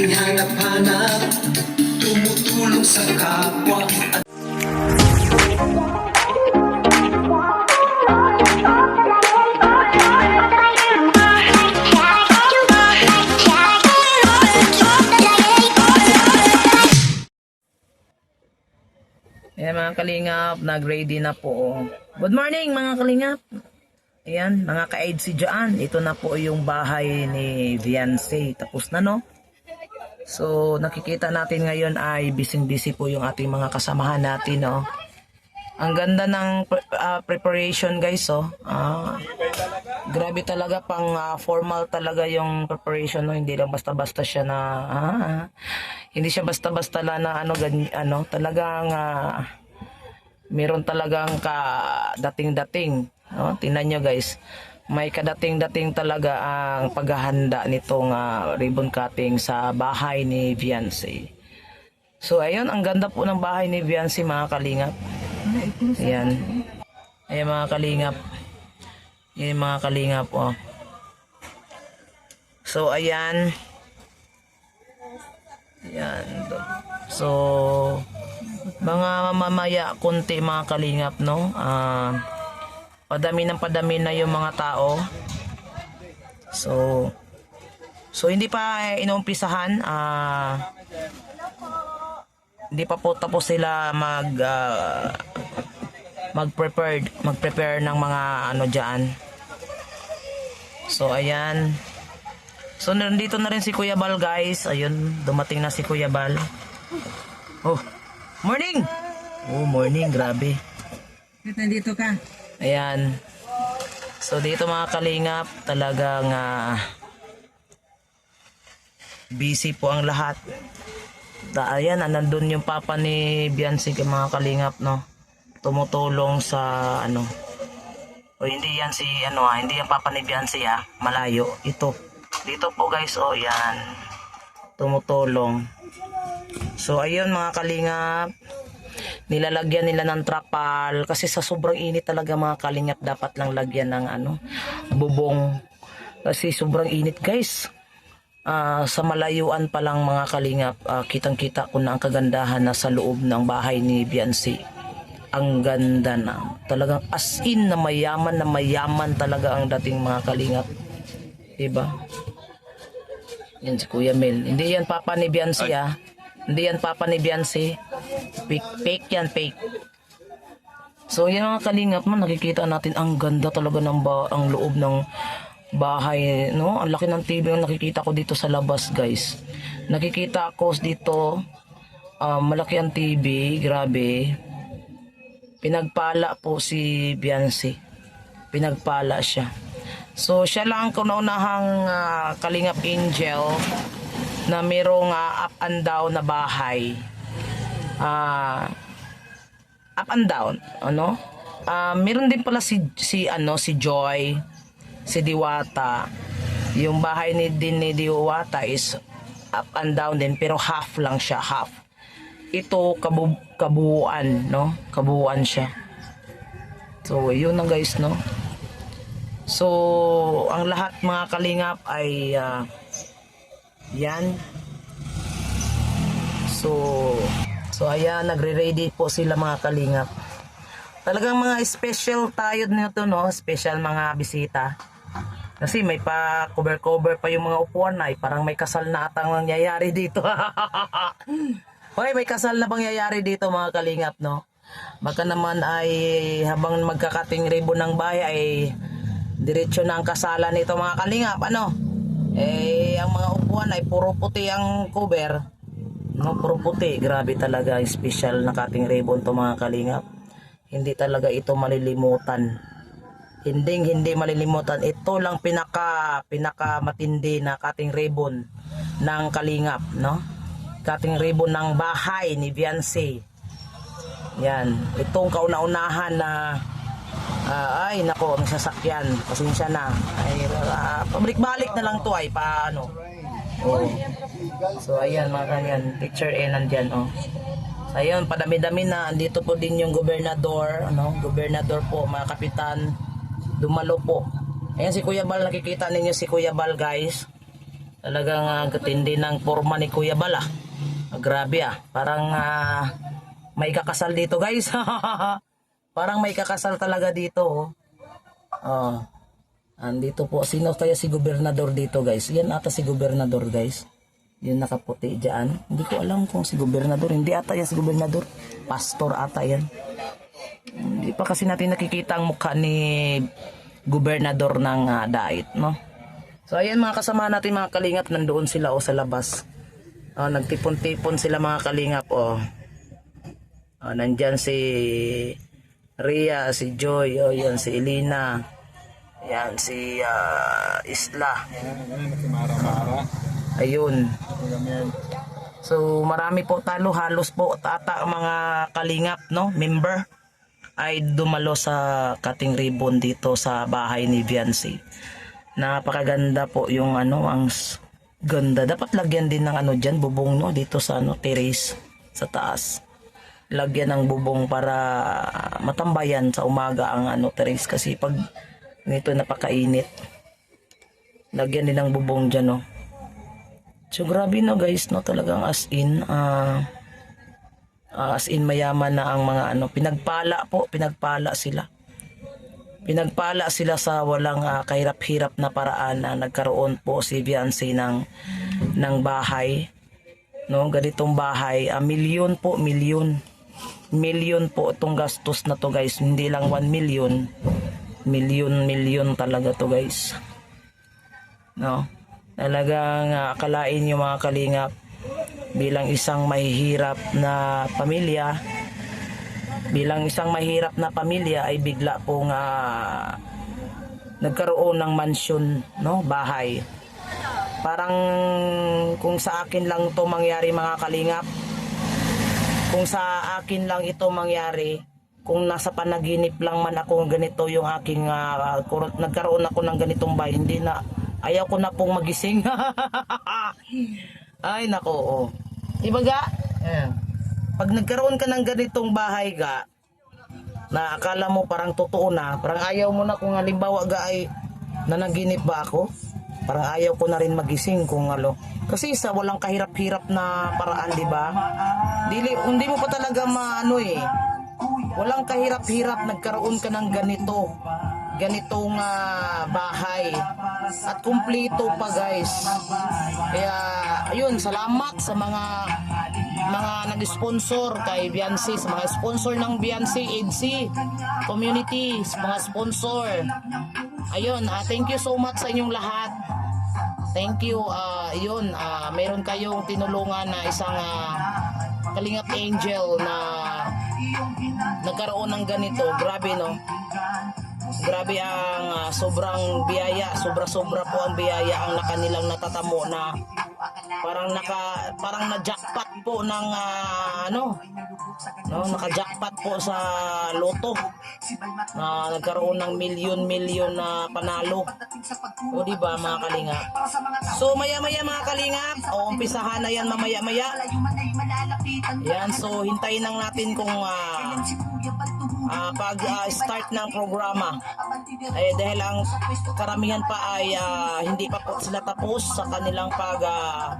Laging hanap-hanap Tumutulong sa kapwa At Ayan mga kalingap, nag-ready na po. Good morning mga kalingap. Ayan, mga ka-aid si Jaan. Ito na po yung bahay ni Viance. Tapos na no? So, nakikita natin ngayon ay busy-busy po yung ating mga kasamahan natin, no? Ang ganda ng ah, preparation, guys, oh. Ah, grabe talaga pang ah, formal talaga yung preparation, no? Hindi lang basta-basta siya na ah, hindi siya basta-basta lang na ano ganyan, ano, talagang ah, meron talagang ka dating-dating, no? Tingnan nyo, guys. May kadating-dating talaga ang paghahanda nitong ah, ribbon cutting sa bahay ni Viance. So ayun, ang ganda po ng bahay ni Viance mga kalingap. Ayan. Ayan mga kalingap. Yan yung mga kalingap oh. So ayan. Ayan. So mga mamaya konti mga kalingap no. Ah padami ng padami na yung mga tao. So So hindi pa eh, inuumpisahan ah hindi pa po tapos sila mag ah, mag-prepare mag-prepare ng mga ano diyan. So ayan. So nandito na rin si Kuya Bal guys. Ayun, dumating na si Kuya Bal. Oh, morning. Oh, morning, grabe. Nandito ka. Ayan. So dito mga kalingap, talagang ah, busy po ang lahat. Da, ayan, ah, nandun yung papa ni Biancy kay mga kalingap, no? Tumutulong sa, ano, o hindi yan si, ano ah, hindi yan papa ni Biancy ah, malayo. Ito. Dito po guys, oh, yan. Tumutulong. So, ayun mga kalingap, nilalagyan nila ng trapal kasi sa sobrang init talaga mga kalingap dapat lang lagyan ng ano bubong. Kasi sobrang init guys. Ah, sa malayuan pa lang mga kalingap ah, kitang kita ko na ang kagandahan na sa loob ng bahay ni Biancy ang ganda na. Talagang as in na mayaman na mayaman talaga ang dating mga kalingap. Diba? Yan si Kuya Mel. Hindi yan papa ni Biancy ah hindi yan papa ni Biancy fake, fake yan fake So yan mga kalingap mo, nakikita natin ang ganda talaga ng ba ang loob ng bahay, no? Ang laki ng TV yung nakikita ko dito sa labas, guys. Nakikita ko dito, ah, malaki ang TV, grabe. Pinagpala po si Biancy. Pinagpala siya. So siya lang ang kaunahang ah, kalingap angel na merong ah, up and down na bahay. Ah, up and down, ano? Ah, meron din pala si si ano si Joy, si Diwata. Yung bahay ni din ni Diwata is up and down din pero half lang siya, half. Ito kabu kabuuan, no? Kabuuan siya. So, yun na guys, no? So, ang lahat mga kalingap ay ah, yan. So, so ayan, nagre-ready po sila mga kalingap. Talagang mga special tayo nito, no? Special mga bisita. Kasi may pa cover-cover pa yung mga upuan na, eh. parang may kasal na atang nangyayari dito. Hoy, may kasal na pangyayari dito mga kalingap, no? Baka naman ay habang magkakating ribbon ng bahay ay diretso na ang kasalan nito mga kalingap, ano? Eh, ang mga upuan ay puro puti ang cover. No, puro puti. Grabe talaga. Special na cutting ribbon to mga kalingap. Hindi talaga ito malilimutan. Hindi hindi malilimutan. Ito lang pinaka pinaka matindi na cutting ribbon ng kalingap, no? Cutting ribbon ng bahay ni Viance. Yan. Itong kauna-unahan na ah, ay nako, ang sasakyan. Pasensya na. Ay uh, pabalik-balik na lang to ay paano. Oh. So ayan mga kanyan, picture A nandyan oh. So ayun, padami-dami na. Dito po din yung gobernador, ano, gobernador po, mga kapitan. Dumalo po. Ayan si Kuya Bal, nakikita ninyo si Kuya Bal guys. Talagang uh, katindi ng forma ni Kuya Bala. Ah, grabe ah. Parang ah, may kakasal dito guys. Parang may kakasal talaga dito. Oh. Oh. Andito po. Sino kaya si gobernador dito guys? Yan ata si gobernador guys. Yung nakaputi dyan. Hindi ko alam kung si gobernador. Hindi ata yan si gobernador. Pastor ata yan. Hindi pa kasi natin nakikita ang mukha ni gobernador ng ah, Dait, no? So ayan mga kasama natin mga kalingap, nandoon sila o sa labas. Oh, nagtipon-tipon sila mga kalingap o. Oh, nandyan si Ria, si Joy, oh, yan si Elina. Yan si ah, Isla. Ayun. So marami po talo halos po tata mga kalingap no member ay dumalo sa cutting ribbon dito sa bahay ni Viancy. Napakaganda po yung ano ang ganda. Dapat lagyan din ng ano diyan bubong no dito sa ano terrace sa taas. Lagyan ng bubong para matambayan sa umaga ang ano terrace kasi pag nito napakainit. Lagyan din ng bubong diyan no. So grabe no guys no talagang as in ah, as in mayaman na ang mga ano pinagpala po pinagpala sila. Pinagpala sila sa walang ah, kahirap-hirap na paraan na nagkaroon po si Viancy ng ng bahay. No, ganitong bahay, a milyon po, milyon. Milyon po itong gastos na to guys, hindi lang 1 million. Milyon, milyon talaga to guys. No? Talagang uh, akalain yung mga kalingap bilang isang mahihirap na pamilya bilang isang mahirap na pamilya ay bigla pong ah, nagkaroon ng mansyon no bahay parang kung sa akin lang to mangyari mga kalingap kung sa akin lang ito mangyari kung nasa panaginip lang man ako ganito yung aking kur- nagkaroon ako ng ganitong bahay hindi na ayaw ko na pong magising ay nako oh. Diba ga? Ayan. Pag nagkaroon ka ng ganitong bahay ga, na akala mo parang totoo na, parang ayaw mo na kung halimbawa ga ay nanaginip ba ako? Parang ayaw ko na rin magising kung ano. Kasi sa walang kahirap-hirap na paraan, di ba? Dili, hindi mo pa talaga maano eh. Walang kahirap-hirap nagkaroon ka ng ganito. Ganitong ah, bahay. At kumpleto pa guys. Kaya, ayun, salamat sa mga mga nag-sponsor kay Biancy, sa mga sponsor ng Biancy, EDC, community, mga sponsor. Ayun, ah, thank you so much sa inyong lahat. Thank you. ah yun, ah, meron kayong tinulungan na isang ah, Kalingap Angel na nagkaroon ng ganito. Grabe, no? Grabe ang ah, sobrang biyaya, sobra-sobra po ang biyaya ang nakanilang natatamo na parang naka parang na-jackpot po ng ah, ano? No naka-jackpot po sa loto. Na nagkaroon ng milyon-milyon na panalo. O di ba mga kalinga? So maya-maya mga kalinga o umpisahan na yan mamaya-maya. Yan so hintayin lang natin kung ah, ah, pag ah, start ng programa. eh dahil ang karamihan pa ay ah, hindi pa po sila tapos sa kanilang pag ah,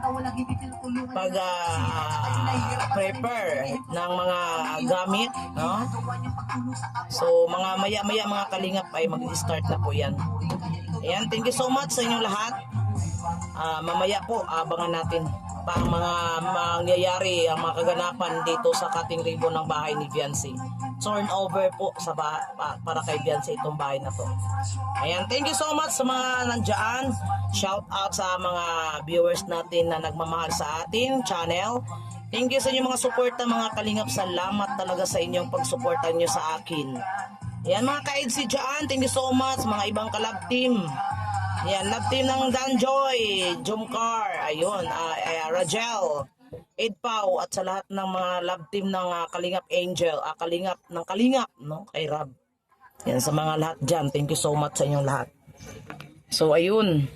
pag ah, prepare ng mga gamit no? So mga maya maya mga kalingap ay mag-start na po yan. Ayan thank you so much sa inyong lahat. Ah, mamaya po abangan natin pa ang mga mangyayari ang mga kaganapan dito sa cutting ribbon ng bahay ni Viancy turn over po sa ba- pa- para kay Viancy itong bahay na to. Ayan thank you so much sa mga nandyan shout out sa mga viewers natin na nagmamahal sa ating channel. Thank you sa inyong mga suporta mga kalingap. Salamat talaga sa inyong pagsuporta nyo sa akin. Ayan mga ka-EDC dyan thank you so much mga ibang kalab team. Yan, love team ng Danjoy, Jumcar, ayun, ah, ah, Rajel, Edpau, at sa lahat ng mga love team ng ah, Kalingap Angel, ah, Kalingap ng Kalingap, no, kay Rab. Yan, sa mga lahat dyan, thank you so much sa inyong lahat. So, ayun,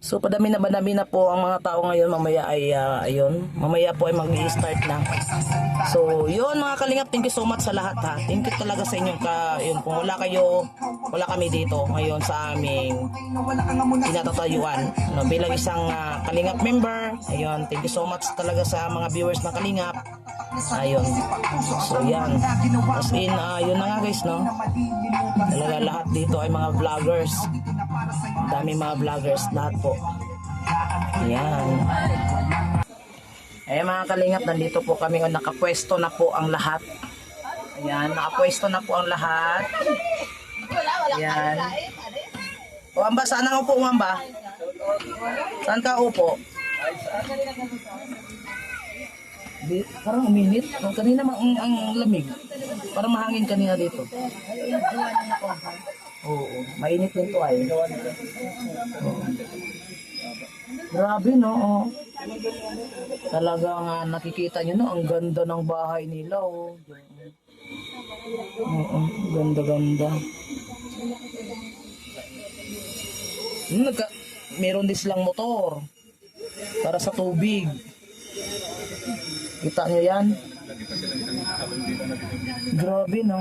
So padami na madami na po ang mga tao ngayon. Mamaya ay ah, ayun. Mamaya po ay mag-i-start na So yun mga kalingap thank you so much sa lahat ha. Thank you talaga sa inyong ka yun kung wala kayo wala kami dito ngayon sa aming pinatatayuan no, bilang isang ah, kalingap member ayun thank you so much talaga sa mga viewers ng kalingap ayun. So yan. As in ah, yun na nga guys no. Talaga lahat dito ay mga vloggers. Dami mga vloggers lahat po. Yan eh mga kalingap nandito po kami nakapwesto na po ang lahat ayan nakapwesto na po ang lahat ayan o amba saan ang upo amba saan ka upo Di, parang uminit. Oh, kanina ang, ang lamig. Parang mahangin kanina dito. Oo, mainit din to ay. Oo. Grabe no, oh. Talagang ah, nakikita nyo no, ang ganda ng bahay nila oh. Oo, ganda ganda. Hmm, nagka, meron din silang motor para sa tubig. Kita nyo yan? Grabe, no?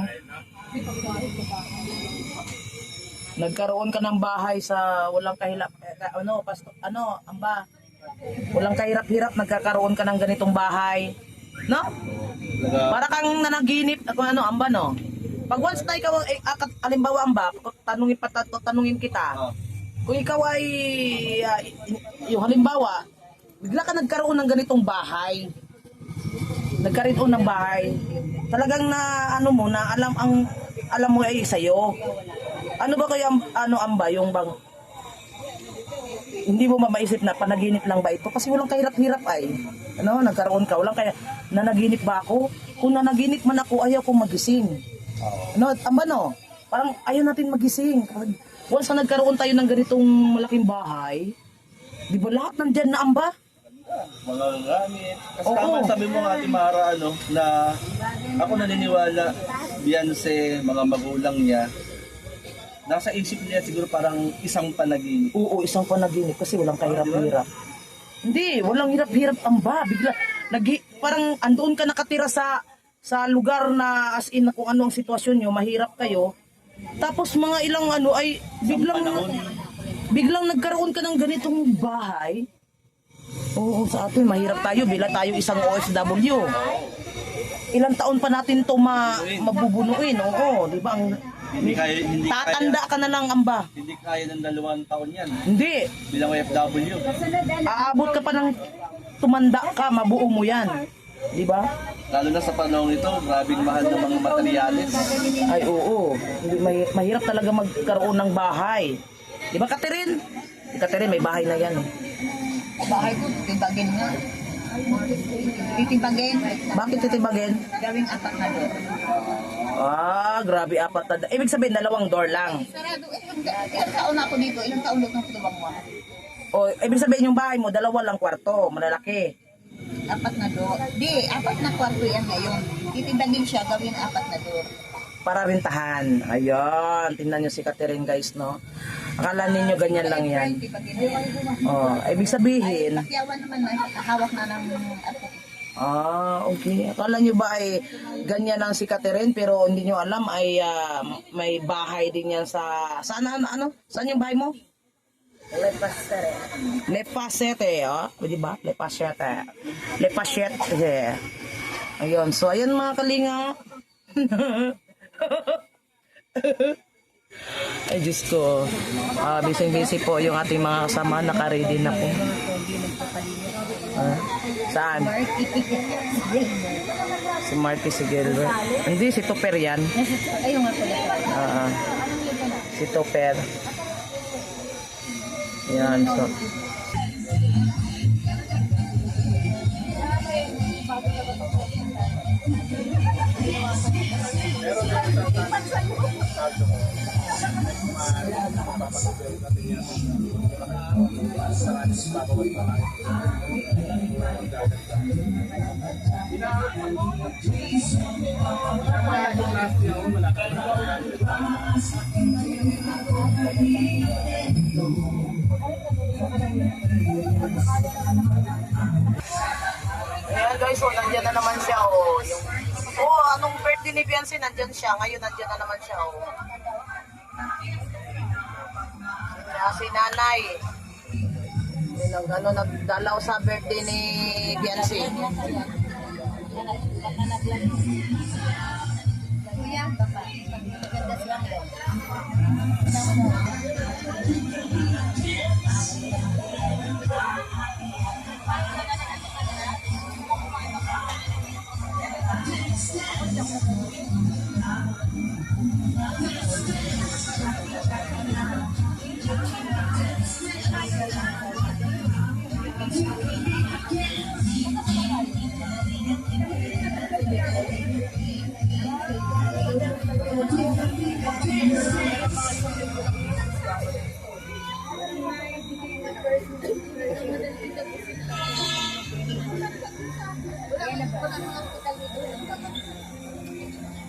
Nagkaroon ka ng bahay sa walang kahilap, eh, ano, pasto, ano, amba, walang kahirap-hirap, nagkakaroon ka ng ganitong bahay. No? Para kang nanaginip, kung ano, amba, no? Pag once na ikaw, eh, alimbawa, amba, tanungin, pa, tanungin kita, kung ikaw ay, ah, yung halimbawa, bigla ka nagkaroon ng ganitong bahay, nagkaroon ng bahay, talagang na, ano mo, na alam ang, alam mo ay sa'yo. Ano ba kaya, ano amba, yung bang, hindi mo mamaisip na panaginip lang ba ito? Kasi walang kahirap-hirap ay. Ano, nagkaroon ka, walang kaya, nanaginip ba ako? Kung nanaginip man ako, ayaw kong magising. Ano, amba no? Parang ayaw natin magising. Once na nagkaroon tayo ng ganitong malaking bahay, di ba lahat nandyan na amba? mga gamit. Kasi Oo. tama sabi mo nga, Ate Mara, ano, na ako naniniwala, Beyonce, mga magulang niya, nasa isip niya siguro parang isang panaginip. Oo, isang panaginip kasi walang kahirap-hirap. Hindi, walang hirap-hirap ang ba. Bigla, nag parang andoon ka nakatira sa sa lugar na as in kung ano ang sitwasyon nyo, mahirap kayo. Tapos mga ilang ano ay biglang biglang nagkaroon ka ng ganitong bahay. Oo, sa atin mahirap tayo bila tayo isang OFW. Ilang taon pa natin to ma mabubunuin. Oo, di ba? Ang Hindi kaya, hindi tatanda ka na lang amba. kaya, hindi kaya ng dalawang taon yan Hindi, bilang OFW. aabot ka pa ng tumanda ka, mabuo mo yan. Di ba? Lalo na sa panahon ito, grabing mahal ng mga materyales. Ay, oo. Hindi, mahi- mahirap talaga magkaroon ng bahay. Di ba, Catherine? Si Catherine, may bahay na yan. eh. Bahay ko, titibagin nga. Titibagin. Bakit titibagin? Gawing apat na doon. Ah, grabe, apat na. Ibig sabihin, dalawang door lang. Sarado, eh, ilang, taon na ako dito, ilang taon doon ako tubang mo. O, ibig sabihin, yung bahay mo, dalawa lang kwarto, malalaki. Apat na doon. Di, apat na kwarto yan ngayon. Titibagin siya, gawin apat na doon. Para rintahan. Ayun, tingnan nyo si Catherine, guys, no? Akala ninyo ganyan lang yan. Oh, ibig sabihin, Pakyawan naman na, hawak na ng ako. Ah, okay. Akala nyo ba ay ganyan lang si Catherine pero hindi nyo alam ay ah, may bahay din yan sa... Saan ano? ano? Saan yung bahay mo? Lepasete. Lepasete, oh. Pwede ba? Lepasete. Lepasete. Ayun. So, ayun mga kalinga. Ay Diyos ko, uh, busy-busy po yung ating mga kasama, nakaready na po. Uh, saan? Si Marky si Gilbert. Hindi, si Topper yan. Ayun nga pala. Uh, ah. si Topper. Yan, so. Meron Ayan guys, oh, nandiyan na naman siya. Oh, oh anong birthday ni Beyonce, nandiyan siya. Ngayon, nandiyan na naman siya. Oh. Si nanay. Yun ang ano, nagdalaw sa birthday ni Beyonce. Kuya, maganda sila.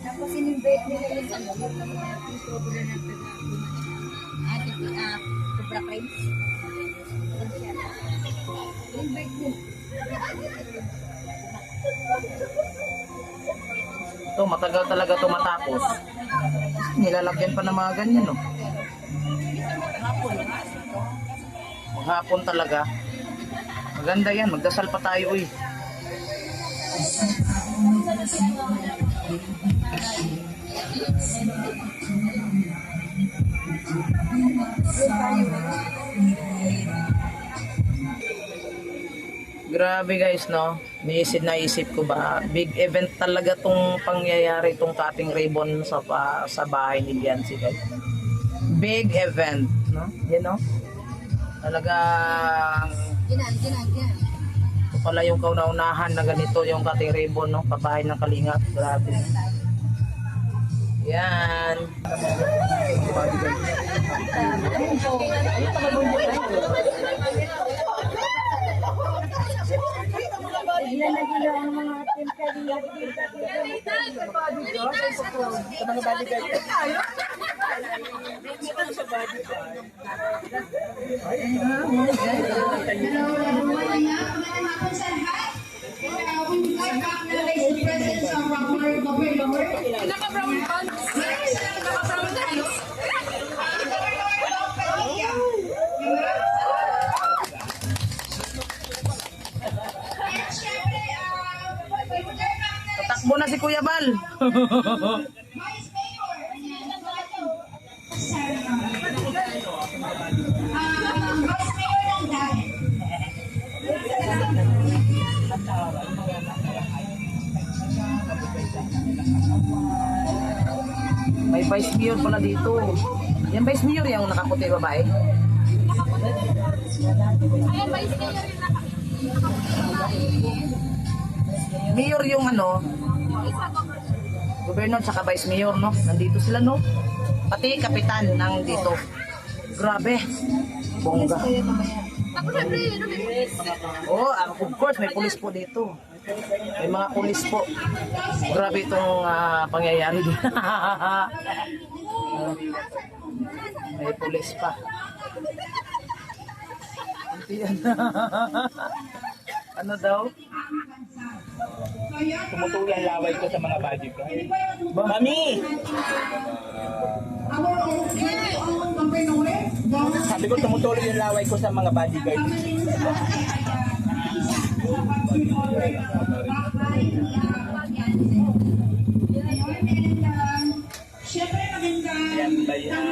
Tapos in-invite nila yung ano, yung sobrang na Ate, ah, Cobra Kai. In-invite nila. Ito, matagal talaga ito matapos. Nilalagyan pa ng mga ganyan, no? Maghapon talaga. Maganda yan, magdasal pa tayo, uy. Grabe guys, no? Niisip na isip ko ba, big event talaga tong pangyayari tong cutting ribbon sa pa, sa bahay ni Biancy guys. Big event, no? You know? Talagang Ginan, ginan, ginan. Pala yung kauna-unahan na ganito yung cutting ribbon, no? Pabahay ng Kalingap. Grabe. Yan. Ilan Kuya Bal. May vice mayor pala dito. Yan vice mayor yung nakaputi babae. Mayor yung ano, Gobernador tsaka Vice Mayor, no? Nandito sila, no? Pati kapitan ng dito. Grabe. Bongga. Oh, ah, of course, may pulis po dito. May mga pulis po. Grabe itong ah, pangyayari. Ah, may pulis pa. Ano daw? Tumutuloy ang laway ko sa mga bodyguard. Mami! Sabi ko tumutuloy yung laway ko sa mga bodyguard. Siyempre maganda Yan ba yan?